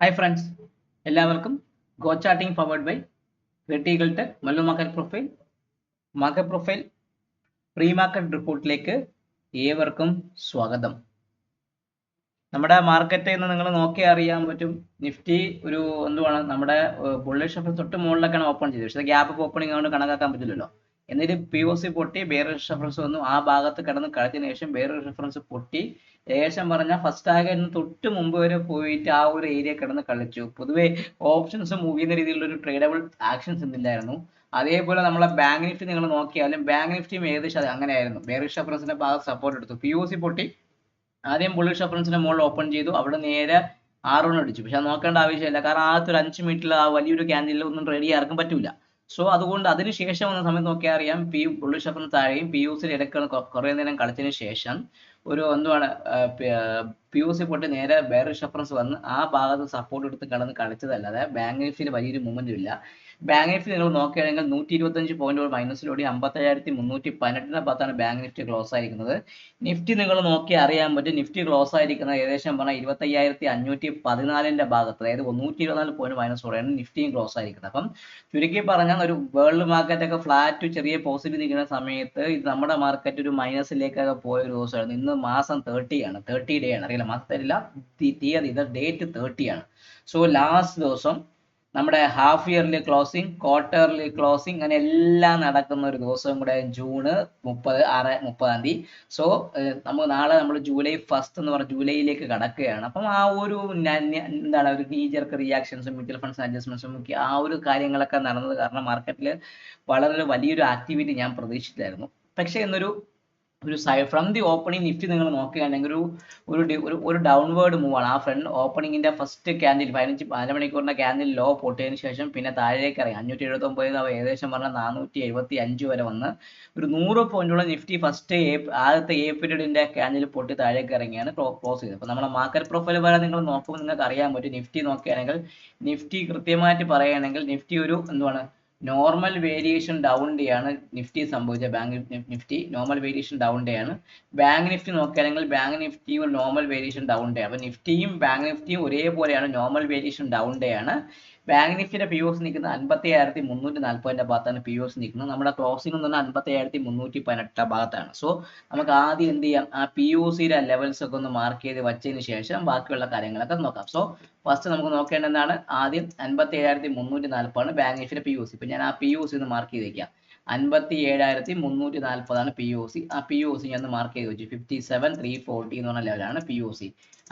Hi friends എല്ലാവർക്കും go charting powered by വെട്ടികൾ tech Mallu market profile market profile pre market റിപ്പോർട്ടിലേക്ക് ഏവർക്കും സ്വാഗതം. നമ്മുടെ മാർക്കറ്റ് എന്ന് നിങ്ങൾ നോക്കി അറിയാൻ പറ്റും. നിഫ്റ്റി ഒരു എന്തുവാണ്? നമ്മുടെ ബുള്ളിഷ് തൊട്ട് മുകളിലൊക്കെയാണ് ഓപ്പൺ ചെയ്തത്. പക്ഷേ ഗ്യാപ്പ് ഓപ്പണിംഗ് കൊണ്ട് കണക്കാക്കാൻ പറ്റില്ലല്ലോ. എന്നിട്ട് പി ഒ സി പൊട്ടി വേറൊരു റെഫറൻസ് വന്നു. ആ ഭാഗത്ത് കിടന്ന് കളിച്ചതിന് ശേഷം വേറൊരു റെഫറൻസ് പൊട്ടി. ഏകദേശം പറഞ്ഞ ഫസ്റ്റ് ആകിന് തൊട്ട് മുമ്പ് വരെ പോയിട്ട് ആ ഒരു ഏരിയ കിടന്ന് കളിച്ചു. പൊതുവെ ഓപ്ഷൻസ് മൂവ് ചെയ്യുന്ന രീതിയിലുള്ള ഒരു ട്രേഡബിൾ ആക്ഷൻസ് ഇന്നില്ലായിരുന്നു അതേപോലെ നമ്മളെ ബാങ്ക് നിഫ്റ്റി നിങ്ങൾ നോക്കിയാലും ബാങ്ക് നിഫ്റ്റിയും ഏകദേശം അങ്ങനെയായിരുന്നു. ബേറിഷ് റെഫറൻസിന്റെ ഭാഗത്ത് സപ്പോർട്ട് എടുത്തു. പി ഒ സി പൊട്ടി. ആദ്യം ബുള്ളിഷ് റെഫറൻസിന്റെ മുകളിൽ ഓപ്പൺ ചെയ്തു. അവിടെ നേരെ ആറ് റൺ അടിച്ചു. പക്ഷെ നോക്കേണ്ട ആവശ്യമില്ല. കാരണം ആദ്യത്തെ ഒരു അഞ്ച് മിനിറ്റിൽ ആ വലിയൊരു ക്യാൻഡിൽ ഒന്നും റെഡി ആർക്കും പറ്റൂല. സോ അതുകൊണ്ട് അതിന് ശേഷം വന്ന സമയത്ത് നോക്കിയാൽ അറിയാം പി ബുള്ളി റെഫറൻസ് താഴെയും പി യു സിയിൽ ഇടയ്ക്ക് കുറേ നേരം കളിച്ചതിന് ശേഷം ഒരു എന്തുവാണ് പി യു സി പൊട്ടി നേരെ ബെയറിഷ് റെഫറൻസ് വന്ന് ആ ഭാഗത്ത് സപ്പോർട്ട് എടുത്ത് കിടന്ന് കളിച്ചതല്ലാതെ ബാങ്ക് നിഫ്റ്റിയിൽ വലിയൊരു മൂവ്മെന്റും ഇല്ല. ബാങ്ക് നിഫ്റ്റി നിങ്ങൾ നോക്കുകയാണെങ്കിൽ നൂറ്റി ഇരുപത്തഞ്ച് പോയിന്റ് മൈനസിലൂടെ അമ്പത്തയ്യായിരത്തി മുന്നൂറ്റി പതിനെട്ടിന്റെ പത്താണ് ബാങ്ക് നിഫ്റ്റി ക്ലോസ് ആയിരിക്കുന്നത്. നിഫ്റ്റി നിങ്ങൾ നോക്കി അറിയാൻ പറ്റും. നിഫ്റ്റി ക്ലോസ് ആയിരിക്കുന്നത് ഏകദേശം പറഞ്ഞാൽ ഇരുപത്തയ്യായിരത്തി അഞ്ഞൂറ്റി പതിനാലിന്റെ ഭാഗത്ത് അതായത് നൂറ്റി ഇരുപത്തിനാല് പോയിന്റ് മൈനസോടെയാണ് നിഫ്റ്റിയും ക്ലോസ് ആയിരിക്കുന്നത്. അപ്പം ചുരുക്കി പറഞ്ഞാൽ ഒരു വേൾഡ് മാർക്കറ്റ് ഒക്കെ ഫ്ലാറ്റ് ചെറിയ പോസിറ്റീവ് നിൽക്കുന്ന സമയത്ത് ഇത് നമ്മുടെ മാർക്കറ്റ് ഒരു മൈനസിലേക്കൊക്കെ പോയ ഒരു ദിവസമായിരുന്നു. ഇന്ന് മാസം തേർട്ടി ആണ്. തേർട്ടി ഡേ ആണ്. അറിയില്ല. മാസം തരില്ല തീയതി ഇത് ഡേറ്റ് തേർട്ടി ആണ്. സോ ലാസ്റ്റ് ദിവസം നമ്മുടെ half yearly closing quarterly closing അങ്ങനെ എല്ലാം നടക്കുന്ന ഒരു ദിവസവും കൂടെ ജൂണ് മുപ്പത് ആറ് മുപ്പതാം തീയതി. സോ നമുക്ക് നാളെ നമ്മൾ ജൂലൈ ഫസ്റ്റ് എന്ന് പറഞ്ഞ ജൂലൈയിലേക്ക് കടക്കുകയാണ്. അപ്പം ആ ഒരു എന്താണ് ഒരു ടീച്ചർക്ക് റിയാക്ഷൻസും മ്യൂച്വൽ ഫണ്ട്സ് അഡ്ജസ്റ്റ്മെന്റ്സും ഒക്കെ ആ ഒരു കാര്യങ്ങളൊക്കെ നടന്നത് കാരണം മാർക്കറ്റിൽ വളരെ വലിയൊരു ആക്ടിവിറ്റി ഞാൻ പ്രതീക്ഷിച്ചില്ലായിരുന്നു. പക്ഷേ എന്നൊരു ഒരു സൈ ഫ്രം ദി ഓപ്പണിംഗ് നിഫ്റ്റി നിങ്ങൾ നോക്കുകയാണെങ്കിൽ ഒരു ഒരു ഒരു ഡൗൺവേർഡ് മൂവ് ആണ്. ആ ഫ്രണ്ട് ഓപ്പണിംഗിന്റെ ഫസ്റ്റ് ക്യാൻഡിൽ പതിനഞ്ച് അരമണിക്കൂറിന്റെ ക്യാൻഡിൽ ലോ പൊട്ടിയതിന് ശേഷം പിന്നെ താഴേക്ക് ഇറങ്ങി. അഞ്ഞൂറ്റി എഴുപത്തി ഒമ്പത് ഏകദേശം പറഞ്ഞാൽ നാനൂറ്റി എഴുപത്തി അഞ്ച് വരെ വന്ന് ഒരു നൂറ് പോയിന്റുള്ള നിഫ്റ്റി ഫസ്റ്റ് ആദ്യത്തെ ഏ പീരീഡിന്റെ ക്യാൻഡിൽ പൊട്ടി താഴേക്ക് ഇറങ്ങിയാണ് ക്ലോസ് ചെയ്തത്. അപ്പോൾ നമ്മുടെ മാർക്കറ്റ് പ്രൊഫൈൽ വരെ നിങ്ങൾ നോക്കുമ്പോൾ നിങ്ങൾക്ക് അറിയാൻ പറ്റും. നിഫ്റ്റി നോക്കുകയാണെങ്കിൽ നിഫ്റ്റി കൃത്യമായിട്ട് പറയുകയാണെങ്കിൽ നിഫ്റ്റി ഒരു എന്തുവാണ്? നോർമൽ വേരിയേഷൻ ഡൗൺ ഡേ ആണ് നിഫ്റ്റി സംഭവിച്ച bank Nifty normal variation down day ആണ്. ബാങ്ക് നിഫ്റ്റി നോക്കുകയാണെങ്കിൽ ബാങ്ക് നിഫ്റ്റിയും നോർമൽ വേരിയേഷൻ ഡൗൺ ഡേ അപ്പോൾ നിഫ്റ്റിയും ബാങ്ക് നിഫ്റ്റിയും ഒരേപോലെയാണ് നോർമൽ വേരിയേഷൻ ഡൗൺ ഡേ ആണ്. ബാങ്ക് നിഫ്റ്റിയുടെ പി ഒസ് നിൽക്കുന്നത് അൻപത്തി അയ്യായിരത്തി മുന്നൂറ്റി നാല്പതിന്റെ ഭാഗത്താണ് പി ഒസ് നിൽക്കുന്നത്. നമ്മുടെ ക്ലോസിംഗ് എന്ന് പറഞ്ഞാൽ അൻപത്തി അയ്യായിരത്തി മുന്നൂറ്റി പതിനെട്ട് ഭാഗത്താണ്. സോ നമുക്ക് ആദ്യം എന്ത് ചെയ്യാം? ആ പി ഒ സിയുടെ ലെവൽസ് ഒക്കെ ഒന്ന് മാർക്ക് ചെയ്ത് വെച്ചതിന് ശേഷം ബാക്കിയുള്ള കാര്യങ്ങളൊക്കെ നോക്കാം. സോ ഫസ്റ്റ് നമുക്ക് നോക്കേണ്ടതാണ് ആദ്യം അൻപത്തി ഏഴായിരത്തി മുന്നൂറ്റി നാൽപ്പതാണ് ബാങ്ക് നിഫ്റ്റിയുടെ പി ഒ സി ഇപ്പൊ ഞാൻ ആ പി ഒ സി ഒന്ന് മാർക്ക് ചെയ്ത് വയ്ക്കാം അൻപത്തി ഏഴായിരത്തി മുന്നൂറ്റി നാൽപ്പതാണ് പി ഒ സി ആ പി ഒ സി ഞാൻ മാർക്ക് ചെയ്ത് വെച്ചു. ഫിഫ്റ്റി സെവൻ ത്രീ ഫോർട്ടി എന്ന് പറഞ്ഞ ലെവലാണ് പി ഒ സി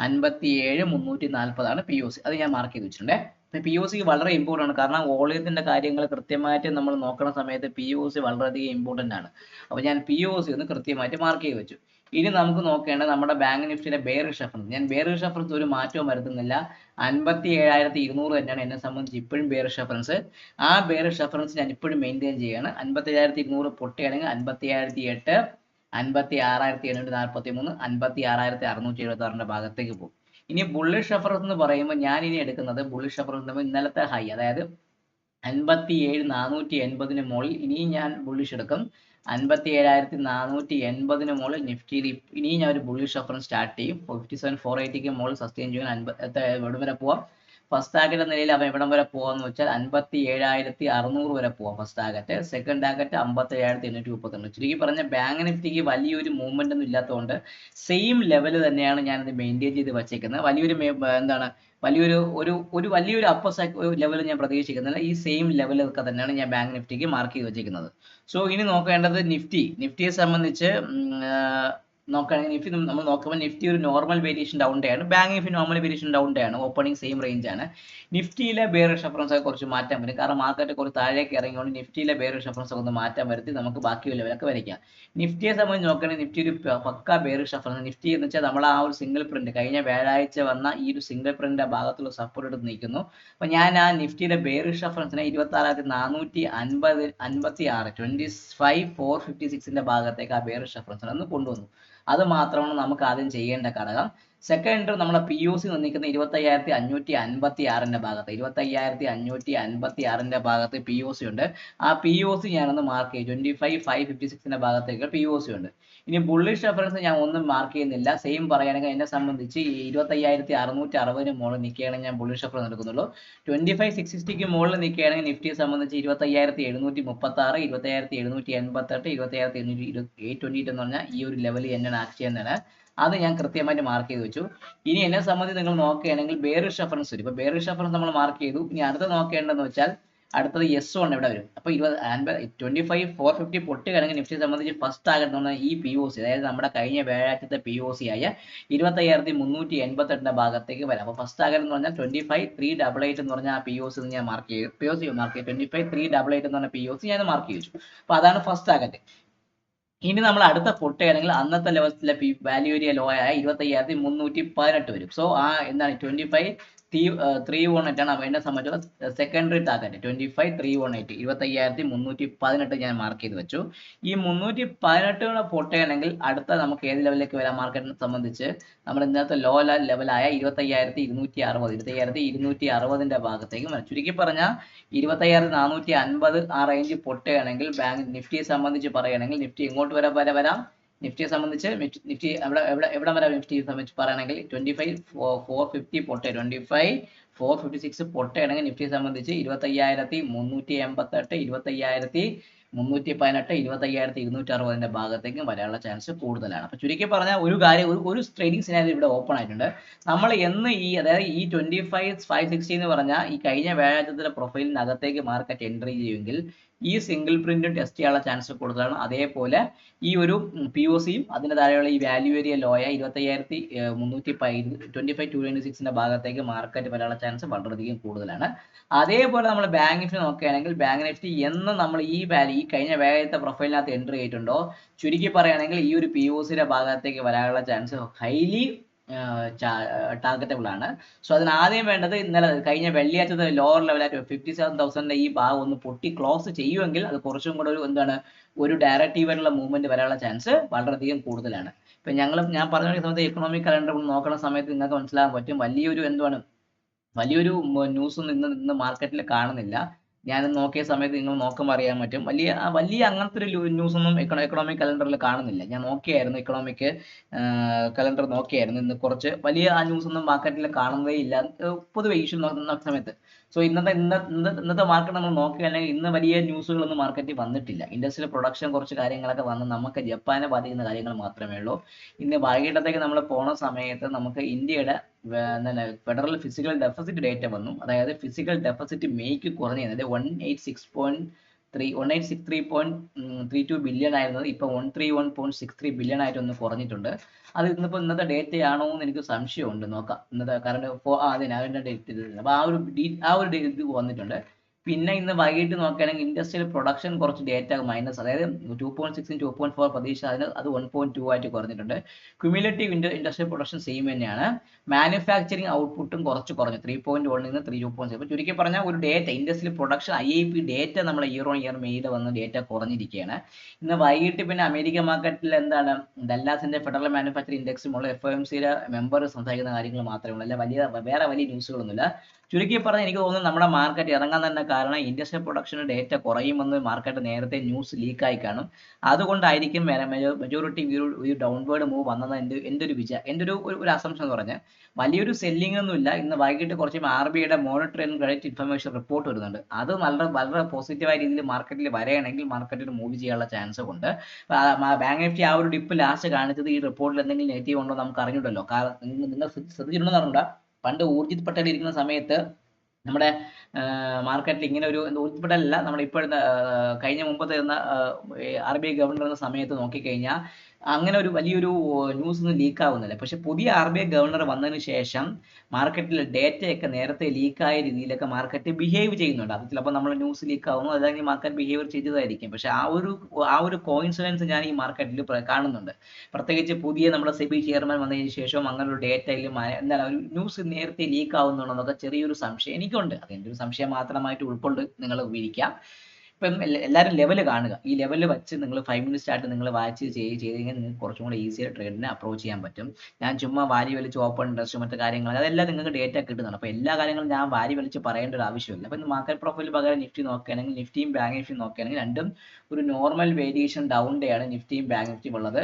അൻപത്തി ഏഴ് മുന്നൂറ്റി നാൽപ്പതാണ് പി ഒ സി അത് ഞാൻ മാർക്ക് ചെയ്ത് വെച്ചിട്ടുണ്ടേ. പി ഒ സി വളരെ ഇമ്പോർട്ടന്റ് ആണ്. കാരണം വോളിയത്തിന്റെ കാര്യങ്ങൾ കൃത്യമായിട്ട് നമ്മൾ നോക്കുന്ന സമയത്ത് പി ഒ സി വളരെയധികം ഇമ്പോർട്ടന്റ് ആണ്. അപ്പോൾ ഞാൻ പി ഒ സി ഒന്ന് കൃത്യമായിട്ട് മാർക്ക് ചെയ്ത് വെച്ചു. ഇനി നമുക്ക് നോക്കേണ്ടത് നമ്മുടെ ബാങ്ക് നിഫ്റ്റിയുടെ ബെയർ റെഫറൻസ് ഞാൻ ബെയർ റെഫറൻസ് ഒരു മാറ്റവും വരുത്തുന്നില്ല. അൻപത്തി ഏഴായിരത്തി ഇരുന്നൂറ് തന്നെയാണ് എന്നെ സംബന്ധിച്ച് ഇപ്പോഴും ബെയർ റെഫറൻസ് ആ ബെയർ റെഫറൻസ് ഞാൻ ഇപ്പോഴും മെയിന്റെയിൻ ചെയ്യുകയാണ്. അൻപത്തി ഏഴായിരത്തി ഇരുന്നൂറ് പൊട്ടുകയാണെങ്കിൽ അൻപത്തി ഏഴായിരത്തി എട്ട് അൻപത്തി ആറായിരത്തി എണ്ണൂറ്റി നാൽപ്പത്തി മൂന്ന് അൻപത്തി ആറായിരത്തി അറുന്നൂറ്റി എഴുപത്തി ആറിന്റെ ഭാഗത്തേക്ക് പോകും. ഇനി ബുള്ളിഷ് റെഫറൻസ് എന്ന് പറയുമ്പോൾ ഞാൻ ഇനി എടുക്കുന്നത് ബുള്ളിഷ് റെഫറൻസ് ഇന്നലത്തെ ഹൈ അതായത് അൻപത്തി ഏഴ് നാനൂറ്റി എൺപതിന് മുകളിൽ ഇനിയും ഞാൻ ബുള്ളിഷ് എടുക്കും. അൻപത്തി ഏഴായിരത്തി നാനൂറ്റി എൺപതിന് മുകളിൽ നിഫ്റ്റിയിൽ ഇനിയും ഞാൻ ഒരു ബുള്ളിഷ് റെഫറൻസ് സ്റ്റാർട്ട് ചെയ്യും. ഫിഫ്റ്റി സെവൻ ഫോർ എയ്റ്റിക്ക് മുകളിൽ സസ്റ്റെയിൻ ചെയ്യാൻ അൻപത്തി എവിടെ വരെ പോവാം. ഫസ്റ്റ് ടാർഗറ്റ് നിലയിൽ അവൻ എവിടം വരെ പോകാന്ന് വെച്ചാൽ അൻപത്തി ഏഴായിരത്തി അറുന്നൂറ് വരെ പോവാം ഫസ്റ്റ് ടാഗറ്റ് സെക്കൻഡ് ടാഗറ്റ് അമ്പത്തി ഏഴായിരത്തി എണ്ണൂറ്റി മുപ്പത്തിരണ്ട് ചുരുക്കി പറഞ്ഞ ബാങ്ക് നിഫ്റ്റിക്ക് വലിയൊരു മൂവ്മെന്റ് ഒന്നും ഇല്ലാത്തതുകൊണ്ട് സെയിം ലെവൽ തന്നെയാണ് ഞാനിത് മെയിന്റെയിൻ ചെയ്ത് വച്ചേക്കുന്നത് വലിയൊരു എന്താണ് വലിയൊരു ഒരു ഒരു വലിയൊരു അപ്പർ ലെവൽ ഞാൻ പ്രതീക്ഷിക്കുന്നില്ല. ഈ സെയിം ലെവലൊക്കെ തന്നെയാണ് ഞാൻ ബാങ്ക് നിഫ്റ്റിക്ക് മാർക്ക് ചെയ്ത് വെച്ചിരിക്കുന്നത് സോ ഇനി നോക്കേണ്ടത് നിഫ്റ്റി നിഫ്റ്റിയെ സംബന്ധിച്ച് നോക്കുകയാണെങ്കിൽ നിഫ്റ്റി നമ്മൾ നോക്കുമ്പോൾ നിഫ്റ്റി ഒരു നോർമൽ വേരിയേഷൻ ഡൗൺ ഡേ ആണ്. Bank Nifty normal variation down day ആണ്. ഓപ്പണിംഗ് സെയിം റേഞ്ച് ആണ്. നിഫ്റ്റിയിലെ ബേറിഷ് റെഫറൻസ് ഒക്കെ കുറച്ച് മാറ്റാൻ പറ്റും. കാരണം മാർക്കറ്റ് കുറച്ച് താഴേക്ക് ഇറങ്ങിയോണ്ട് നിഫ്റ്റിയിലെ ബേറിഷ് റെഫറൻസ് ഒന്ന് മാറ്റാൻ വരുത്തി നമുക്ക് ബാക്കി ലെവലൊക്കെ വരയ്ക്കാം. നിഫ്റ്റിയെ സംബന്ധിച്ച് നോക്കുകയാണെങ്കിൽ നിഫ്റ്റി ഒരു പക്ക ബേറിഷ് റെഫറൻസ് നിഫ്റ്റി എന്ന് വെച്ചാൽ നമ്മൾ ആ ഒരു സിംഗിൾ പ്രിന്റ് കഴിഞ്ഞ വ്യാഴാഴ്ച വന്ന ഈ ഒരു സിംഗിൾ പ്രിന്റിന്റെ ഭാഗത്തുള്ള സപ്പോർട്ട് എടുത്ത് നിൽക്കുന്നു. അപ്പൊ ഞാൻ ആ നിഫ്റ്റിയുടെ ബേറിഷ് റെഫറൻസിനെ ഇരുപത്തി ആറായിരത്തി നാനൂറ്റി അൻപത് അൻപത്തി ആറ് ട്വന്റി ഫൈവ് ഫോർ ഫിഫ്റ്റി സിക്സിന്റെ ഭാഗത്തേക്ക് ആ ബേറിഷ് റെഫറൻസിനെ ഒന്ന് കൊണ്ടുവന്നു. അത് മാത്രമാണ് നമുക്ക് ആദ്യം ചെയ്യേണ്ട ഘടകം. സെക്കൻഡ് നമ്മളെ പി യു സി നിന്നിരിക്കുന്ന ഇരുപത്തയ്യായിരത്തി അഞ്ഞൂറ്റി അൻപത്തി ആറിന്റെ ഭാഗത്ത്. ഇരുപത്തയ്യായിരത്തി അഞ്ഞൂറ്റി അൻപത്തി ആറിന്റെ ഭാഗത്ത് പി യു സി ഉണ്ട്. ആ പി യു സി ഞാനൊന്ന് മാർക്ക് ചെയ്യും. ട്വന്റി ഫൈവ് ഫൈവ് ഫിഫ്റ്റി സിക്സിന്റെ ഭാഗത്തേക്ക് പി യു സി ഉണ്ട്. ഇനി ബുള്ളിഷ് റെഫറൻസ് ഞാൻ ഒന്നും മാർക്ക് ചെയ്യുന്നില്ല. സെയിം പറയുകയാണെങ്കിൽ എന്നെ സംബന്ധിച്ച് ഈ ഇരുപത്തയ്യായിരത്തി അറുന്നൂറ്റി അറുപതിന് മുകളിൽ നിൽക്കുകയാണെങ്കിൽ ഞാൻ ബുള്ളിഷ് റെഫറൻസ് എടുക്കുന്നുള്ളൂ. ട്വന്റി ഫൈവ് സിക്സ് സിക്സ്റ്റിക്ക് മുകളിൽ നിൽക്കുകയാണെങ്കിൽ നിഫ്റ്റിയെ സംബന്ധിച്ച് ഇരുപത്തയ്യായിരത്തി എഴുന്നൂറ്റി മുപ്പത്തി ആറ് ഇരുപത്തയ്യായിരത്തി എഴുന്നൂറ്റി എൺപത്തെട്ട് ഇരുപത്തയ്യായിരത്തി എണ്ണൂറ്റി എയ്റ്റ് ട്വന്റി എന്ന് പറഞ്ഞാൽ ഈ ഒരു ലെവലിൽ എന്നെ ആക്ട് ചെയ്യുന്നതാണ് അത് ഞാൻ കൃത്യമായിട്ട് മാർക്ക് ചെയ്ത് വെച്ചു. ഇനി എന്നെ സംബന്ധിച്ച് നിങ്ങൾ നോക്കുകയാണെങ്കിൽ ബേറിഷ് റെഫറൻസ് വരും. ഇപ്പൊ ബേറിഷ് റെഫറൻസ് നമ്മൾ മാർക്ക് ചെയ്തു. ഇനി അടുത്ത നോക്കേണ്ടതെന്ന് വെച്ചാൽ അടുത്തത് എസ് വൺ ഇവിടെ വരും. അപ്പൊ ഇരുപത് അൻപത് ട്വന്റി ഫൈവ് ഫോർ ഫിഫ്റ്റി പൊട്ടുകയാണെങ്കിൽ നിഫ്റ്റിയെ സംബന്ധിച്ച് ഫസ്റ്റ് ആകുന്ന ഈ പി ഒ സി അതായത് നമ്മുടെ കഴിഞ്ഞ വ്യാഴാഴ്ചത്തെ പി ഒ സി ആയ ഇരുപത്തയ്യായിരത്തി മുന്നൂറ്റി എൺപത്തെട്ടിന്റെ ഭാഗത്തേക്ക് വരാം. അപ്പൊ ഫസ്റ്റ് ആകുന്ന എന്ന് പറഞ്ഞാൽ twenty five three double eight എന്ന് പറഞ്ഞാൽ ആ പി ഒ സി ഞാൻ മാർക്ക് ചെയ്തു. പി ഒ സി മാർക്ക് ചെയ്തു. Twenty five three double eight എന്ന് പറഞ്ഞ പി ഒ സി ഞാൻ മാർക്ക് ചെയ്തു. അപ്പൊ അതാണ് ഫസ്റ്റ് ആകറ്റ് ഇനി നമ്മൾ അടുത്ത പൊട്ടുകയാണെങ്കിൽ അന്നത്തെ ലെവലിലെ പി വാല്യൂ ഏരിയ ലോ ആയ ഇരുപത്തയ്യായിരത്തി മുന്നൂറ്റി പതിനെട്ട് വരും. സോ ആ എന്താണ്? Twenty five three three one eight ആണ് എന്നെ സംബന്ധിച്ചുള്ള secondary target twenty five three one eight ഇരുപത്തയ്യായിരത്തി മുന്നൂറ്റി പതിനെട്ട് ഞാൻ മാർക്ക് ചെയ്ത് വെച്ചു. ഈ മുന്നൂറ്റി പതിനെട്ട് പൊട്ടുകയാണെങ്കിൽ അടുത്ത നമുക്ക് ഏത് ലെവലിലേക്ക് വരാം മാർക്കറ്റിനെ സംബന്ധിച്ച്? നമ്മൾ ഇന്നത്തെ ലോ ലെവലായ ഇരുപത്തയ്യായിരത്തി ഇരുന്നൂറ്റി അറുപത്. ഇരുപത്തയ്യായിരത്തി ഇരുന്നൂറ്റി അറുപതിന്റെ ഭാഗത്തേക്ക് ചുരുക്കി പറഞ്ഞാൽ ഇരുപത്തയ്യായിരത്തി നാനൂറ്റി അൻപത് ആ റേഞ്ച് പൊട്ടുകയാണെങ്കിൽ ബാങ്ക് നിഫ്റ്റിയെ സംബന്ധിച്ച് പറയുകയാണെങ്കിൽ നിഫ്റ്റി ഇങ്ങോട്ട് വരെ? വരെ വരാം. നിഫ്റ്റിയെ സംബന്ധിച്ച് നിഫ്റ്റി അവിടെ എവിടെ എവിടെ വരെ നിഫ്റ്റിയെ സംബന്ധിച്ച് പറയുകയാണെങ്കിൽ twenty five four fifty പൊട്ടേ. Twenty five four fifty six പൊട്ടയാണെങ്കിൽ നിഫ്റ്റിയെ സംബന്ധിച്ച് ഇരുപത്തയ്യായിരത്തി മുന്നൂറ്റി എൺപത്തെട്ട് ഇരുപത്തയ്യായിരത്തി മുന്നൂറ്റി പതിനെട്ട് ഇരുപത്തയ്യായിരത്തി ഇരുന്നൂറ്റി അറുപതിന്റെ ഭാഗത്തേക്കും വരാനുള്ള ചാൻസ് കൂടുതലാണ്. അപ്പൊ ചുരുക്കി പറഞ്ഞാൽ ഒരു കാര്യം ഒരു ഒരു ട്രേഡിംഗ് സിനാരി ഇവിടെ ഓപ്പൺ ആയിട്ടുണ്ട്. നമ്മൾ എന്ന് ഈ അതായത് ഈ ട്വന്റി ഫൈവ് ഫൈവ് സിക്സ്റ്റി എന്ന് പറഞ്ഞാൽ ഈ കഴിഞ്ഞ വ്യാഴാഴ്ചത്തിലെ പ്രൊഫൈലിനകത്തേക്ക് മാർക്കറ്റ് എൻട്രി ചെയ്യുമെങ്കിൽ ഈ സിംഗിൾ പ്രിന്റും ടെസ്റ്റ് ചെയ്യാനുള്ള ചാൻസ് കൂടുതലാണ്. അതേപോലെ ഈ ഒരു പി ഒ സിയും അതിന് താഴെയുള്ള ഈ വാല്യൂ ഏരിയ ലോയ ഇരുപത്തയ്യായിരത്തി മുന്നൂറ്റി ട്വന്റി ഫൈവ് ടു ട്വന്റി സിക്സിന്റെ ഭാഗത്തേക്ക് മാർക്കറ്റ് വരാനുള്ള ചാൻസ് വളരെയധികം കൂടുതലാണ്. അതേപോലെ നമ്മൾ ബാങ്ക് നിഫ്റ്റി നോക്കുകയാണെങ്കിൽ ബാങ്ക് നിഫ്റ്റി എന്ന് നമ്മൾ ഈ വാല്യൂ ഈ കഴിഞ്ഞ വേഗത്തെ പ്രൊഫൈലിനകത്ത് എൻട്രി ചെയ്തിട്ടുണ്ടോ? ചുരുക്കി പറയുകയാണെങ്കിൽ ഈ ഒരു പി ഒ സിയുടെ ഭാഗത്തേക്ക് വരാനുള്ള ചാൻസ് ഹൈലി ടാർഗറ്റബിൾ ആണ്. സോ അതിന് ആദ്യം വേണ്ടത് ഇന്നലെ കഴിഞ്ഞ വെള്ളിയാഴ്ചത്തെ ലോവർ ലെവലായിട്ട് ഫിഫ്റ്റി സെവൻ തൗസൻഡിന്റെ ഈ ഭാഗം ഒന്ന് പൊട്ടി ക്ലോസ് ചെയ്യുമെങ്കിൽ അത് കുറച്ചും കൂടെ ഒരു എന്താണ് ഒരു ഡയറക്റ്റീവ് ആയിട്ടുള്ള മൂവ്മെന്റ് വരാനുള്ള ചാൻസ് വളരെയധികം കൂടുതലാണ്. ഇപ്പൊ ഞങ്ങൾ ഞാൻ പറഞ്ഞ സമയത്ത് എക്കണോമിക് കലണ്ടർ നോക്കുന്ന സമയത്ത് നിങ്ങൾക്ക് മനസ്സിലാകാൻ പറ്റും. വലിയൊരു എന്താണ് വലിയൊരു ന്യൂസ് ഒന്നും ഇന്ന് ഇന്ന് മാർക്കറ്റിൽ കാണുന്നില്ല. ഞാൻ നോക്കിയ സമയത്ത് നിങ്ങൾ നോക്കുമ്പോൾ അറിയാൻ പറ്റും. വലിയ വലിയ അങ്ങനത്തെ ഒരു ന്യൂസ് ഒന്നും എക്കണോമിക് കലണ്ടറിൽ കാണുന്നില്ല. ഞാൻ നോക്കിയായിരുന്നു എക്കണോമിക് കലണ്ടർ നോക്കിയായിരുന്നു. ഇന്ന് കുറച്ച് വലിയ ആ ന്യൂസ് ഒന്നും മാർക്കറ്റിൽ കാണുന്നേ ഇല്ല. പൊതുവെ ഇഷ്യൂ നോക്കുന്ന സമയത്ത്. സോ ഇന്നത്തെ ഇന്ന ഇന്നത്തെ മാർക്കറ്റ് നമ്മൾ നോക്കുകയാണെങ്കിൽ ഇന്ന് വലിയ ന്യൂസുകളൊന്നും മാർക്കറ്റിൽ വന്നിട്ടില്ല. ഇൻഡസ്ട്രിയൽ പ്രൊഡക്ഷൻ കുറച്ച് കാര്യങ്ങളൊക്കെ വന്ന് നമുക്ക് ജപ്പാനെ ബാധിക്കുന്ന കാര്യങ്ങൾ മാത്രമേ ഉള്ളൂ. ഇന്ന് വൈകിട്ടത്തേക്ക് നമ്മൾ പോണ സമയത്ത് നമുക്ക് ഇന്ത്യയുടെ ഫെഡറൽ ഫിസിക്കൽ ഡെഫിസിറ്റ് ഡേറ്റ വന്നു. അതായത് ഫിസിക്കൽ ഡെഫിസിറ്റ് മേക്ക് കുറഞ്ഞു അതായത് one eight six point three one eight six three point three two billion ആയിരുന്നത്. ഇപ്പൊ one three one point six three billion ആയിട്ട് ഒന്ന് കുറഞ്ഞിട്ടുണ്ട്. അത് ഇന്നിപ്പോ ഇന്നത്തെ ഡേറ്റ ആണോ എന്ന് എനിക്ക് സംശയമുണ്ട്. നോക്കാം. ഇന്നത്തെ കറണ്ട് അതിന് അതിന്റെ ഡേറ്റ് അപ്പോൾ ആ ഒരു ആ ഒരു ഇത് വന്നിട്ടുണ്ട്. പിന്നെ ഇന്ന് വൈകിട്ട് നോക്കുകയാണെങ്കിൽ ഇൻഡസ്ട്രിയൽ പ്രൊഡക്ഷൻ കുറച്ച് ഡേറ്റ മൈനസ് അതായത് ടു പോയിന്റ് സിക്സും ടു പോയിന്റ് ഫോർ പ്രതീക്ഷ അതിന് അത് വൺ പോയിന്റ് ടു ആയിട്ട് കുറഞ്ഞിട്ടുണ്ട്. ക്യുമുലേറ്റീവ് ഇൻഡസ്ട്രിയൽ പ്രൊഡക്ഷൻ സെയിം തന്നെയാണ്. മാനുഫാക്ചറിങ് ഔട്ട്പുട്ടും കുറച്ച് കുറഞ്ഞു. ത്രീ പോയിന്റ് വണ്ണിൽ നിന്ന് ത്രീ ടു പോയിന്റ് അപ്പോൾ ചുരുക്കി പറഞ്ഞാൽ ഒരു data industrial production I I P data നമ്മൾ ഇയർ ഓൺ ഇയർ മെയ്ഡ് വന്ന ഡേറ്റ കുറഞ്ഞിരിക്കുകയാണ്. ഇന്ന് വൈകിട്ട് പിന്നെ അമേരിക്ക മാർക്കറ്റിൽ എന്താണ്? ഡല്ലാസിന്റെ ഫെഡറൽ മാനുഫാക്ചറിംഗ് ഇൻഡെക്സും ഉള്ള എഫ് എം സിയുടെ മെമ്പർ സംസാരിക്കുന്ന കാര്യങ്ങൾ മാത്രമേ ഉള്ളൂ. അല്ല വലിയ വേറെ വലിയ ന്യൂസുകളൊന്നുമില്ല ചുരുക്കി പറഞ്ഞാൽ എനിക്ക് തോന്നുന്നു നമ്മുടെ മാർക്കറ്റ് ഇറങ്ങാൻ തന്നെ കാരണം ഇൻഡസ്ട്രിയൽ പ്രൊഡക്ഷൻ ഡേറ്റ കുറയുമെന്ന് മാർക്കറ്റ് നേരത്തെ ന്യൂസ് ലീക്ക് ആയി കാണും. അതുകൊണ്ടായിരിക്കും മെജോറിറ്റി ഈ ഡൗൺവേർഡ് മൂവ് വന്നത് എന്റെ എന്റെ ഒരു വിചാ എന്റെ ഒരു ഒരു അസംഷൻ എന്ന് പറഞ്ഞാൽ വലിയൊരു സെല്ലിംഗ് ഒന്നുമില്ല ഇന്ന് വൈകിട്ട് കുറച്ച് ആർ ബി ഐയുടെ monitor and credit information report വരുന്നുണ്ട്. അത് വളരെ വളരെ പോസിറ്റീവായ രീതിയിൽ മാർക്കറ്റിൽ വരികയാണെങ്കിൽ മാർക്കറ്റിൽ മൂവ് ചെയ്യാനുള്ള ചാൻസ് ഉണ്ട്. ബാങ്ക് നിഫ്റ്റി ആ ഒരു ഡിപ്പ് ലാസ്റ്റ് കാണിച്ചത് ഈ റിപ്പോർട്ടിൽ എന്തെങ്കിലും നെഗറ്റീവ് ഉണ്ടോ നമുക്ക് അറിഞ്ഞിട്ടല്ലോ കാരണം നിങ്ങൾ ശ്രദ്ധിച്ചിട്ടുണ്ടെന്ന് അറിഞ്ഞൂടാ. പണ്ട് ഊർജിത് പട്ടേൽ ഇരിക്കുന്ന സമയത്ത് നമ്മുടെ മാർക്കറ്റിൽ ഇങ്ങനെ ഒരു ഊർജിത് പട്ടേൽ അല്ല നമ്മുടെ ഇപ്പോഴത്തെ കഴിഞ്ഞ മുമ്പത്തെ ആർ ബി ഐ ഗവർണർ എന്ന സമയത്ത് നോക്കിക്കഴിഞ്ഞാൽ അങ്ങനെ ഒരു വലിയൊരു ന്യൂസ് ഒന്നും ലീക്ക് ആവുന്നില്ല. പക്ഷെ പുതിയ ആർ ബി ഐ ഗവർണർ വന്നതിന് ശേഷം മാർക്കറ്റിൽ ഡേറ്റയൊക്കെ നേരത്തെ ലീക്കായ രീതിയിലൊക്കെ മാർക്കറ്റ് ബിഹേവ് ചെയ്യുന്നുണ്ട്. അത് ചിലപ്പോൾ നമ്മൾ ന്യൂസ് ലീക്ക് ആവുന്നു അല്ലെങ്കിൽ മാർക്കറ്റ് ബിഹേവിയർ ചെയ്തതായിരിക്കും. പക്ഷെ ആ ഒരു ആ ഒരു കോയിൻസിഡൻസ് ഞാൻ ഈ മാർക്കറ്റിൽ കാണുന്നുണ്ട്. പ്രത്യേകിച്ച് പുതിയ നമ്മുടെ സെബി ചെയർമാൻ വന്നതിന് ശേഷം അങ്ങനെ ഒരു ഡേറ്റയിൽ എന്താണ് ഒരു ന്യൂസ് നേരത്തെ ലീക്ക് ആവുന്നുണ്ടോ എന്നൊക്കെ ചെറിയൊരു സംശയം എനിക്കുണ്ട്. അതെന്റെ ഒരു സംശയം മാത്രമായിട്ട് ഉൾക്കൊണ്ട് നിങ്ങൾ വിരിക്കാം ഇപ്പം എല്ലാവരും ലെവൽ കാണുക. ഈ ലെവൽ വെച്ച് നിങ്ങൾ ഫൈവ് മിനിറ്റ്സ് ആയിട്ട് നിങ്ങൾ വായിച്ച് ചെയ്ത് ചെയ്ത് കഴിഞ്ഞാൽ നിങ്ങൾക്ക് കുറച്ചും കൂടെ ഈസിയായി ട്രേഡിനെ അപ്രോച്ച് ചെയ്യാൻ പറ്റും. ഞാൻ ചുമ്മാ വാരി വലിച്ച് ഓപ്പൺ ഇൻട്രസ്റ്റ് മറ്റു കാര്യങ്ങൾ അതെല്ലാം നിങ്ങൾക്ക് ഡേറ്റ കിട്ടുന്നുണ്ട് അപ്പോൾ എല്ലാ കാര്യങ്ങളും ഞാൻ വാരി വലിച്ച് പറയേണ്ട ഒരു ആവശ്യമില്ല. അപ്പോൾ മാർക്കറ്റ് പ്രൊഫൈൽ പകരം നിഫ്റ്റി നോക്കുകയാണെങ്കിൽ നിഫ്റ്റിയും ബാങ്ക് നിഫ്റ്റിയും നോക്കുകയാണെങ്കിൽ രണ്ടും ഒരു നോർമൽ വേരിയേഷൻ ഡൗൺ ഡേ ആണ് നിഫ്റ്റിയും ബാങ്ക് നിഫ്റ്റിയും ഉള്ളത്.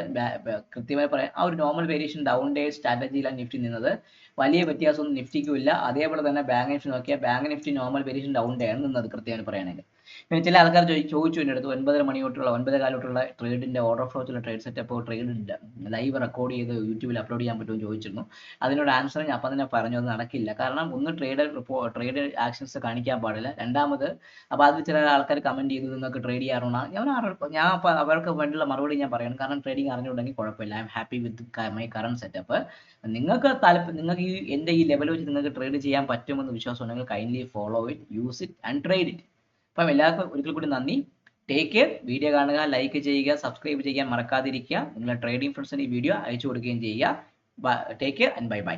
കൃത്യമായി പറയാം ആ ഒരു നോർമൽ വേരിയേഷൻ ഡൗൺ ഡേ സ്ട്രാറ്റജിയിലാണ് നിഫ്റ്റി നിന്നത്. വലിയ വ്യത്യാസമൊന്നും നിഫ്റ്റിക്കും ഇല്ല അതേപോലെ തന്നെ ബാങ്ക് നിഫ്റ്റി നോക്കിയാൽ bank Nifty normal variation down day ആണ് നിന്നത് കൃത്യമായി പറയുകയാണെങ്കിൽ. പിന്നെ ചില ആൾക്കാർ ചോദിച്ചു എന്റെ അടുത്ത് ഒൻപതര മണി തൊട്ടുള്ള ഒൻപത് കാലത്തുള്ള ട്രേഡിന്റെ order ഫ്ലോച്ചുള്ള trade setup trade live record ചെയ്ത് യൂട്യൂബിൽ അപ്ലോഡ് ചെയ്യാൻ പറ്റുമോ എന്ന് ചോദിച്ചിരുന്നു. അതിനോട് ആൻസർ ഞാൻ അപ്പം തന്നെ പറഞ്ഞു അത് നടക്കില്ല. കാരണം ഒന്ന് ട്രേഡ് ട്രേഡ് ആക്ഷൻസ് കാണിക്കാൻ പാടില്ല. രണ്ടാമത് അപ്പോൾ അതിൽ ചില ആൾക്കാർ കമന്റ് ചെയ്തു നിങ്ങൾക്ക് ട്രേഡ് ചെയ്യാറുണ്ടോ? ഞാൻ ഞാൻ അപ്പോൾ അവർക്ക് വേണ്ടിയുള്ള മറുപടി ഞാൻ പറയണം. കാരണം ട്രേഡിംഗ് അറിഞ്ഞുണ്ടെങ്കിൽ കുഴപ്പമില്ല. I'm happy with my current setup നിങ്ങൾക്ക് താല്പര്യം നിങ്ങൾക്ക് ഈ എന്റെ ഈ ലെവൽ വെച്ച് നിങ്ങൾക്ക് ട്രേഡ് ചെയ്യാൻ പറ്റുമെന്ന് വിശ്വാസം ഉണ്ടെങ്കിൽ kindly follow it use it and trade it അപ്പം എല്ലാവർക്കും ഒരിക്കൽ കൂടി നന്ദി. ടേക്ക് കെയർ വീഡിയോ കാണുക ലൈക്ക് ചെയ്യുക സബ്സ്ക്രൈബ് ചെയ്യാൻ മറക്കാതിരിക്കുക. നിങ്ങളുടെ ട്രേഡിംഗ് ഫ്രണ്ട്സിന് ഈ വീഡിയോ അയച്ചു കൊടുക്കുകയും ചെയ്യുക. Take care and bye bye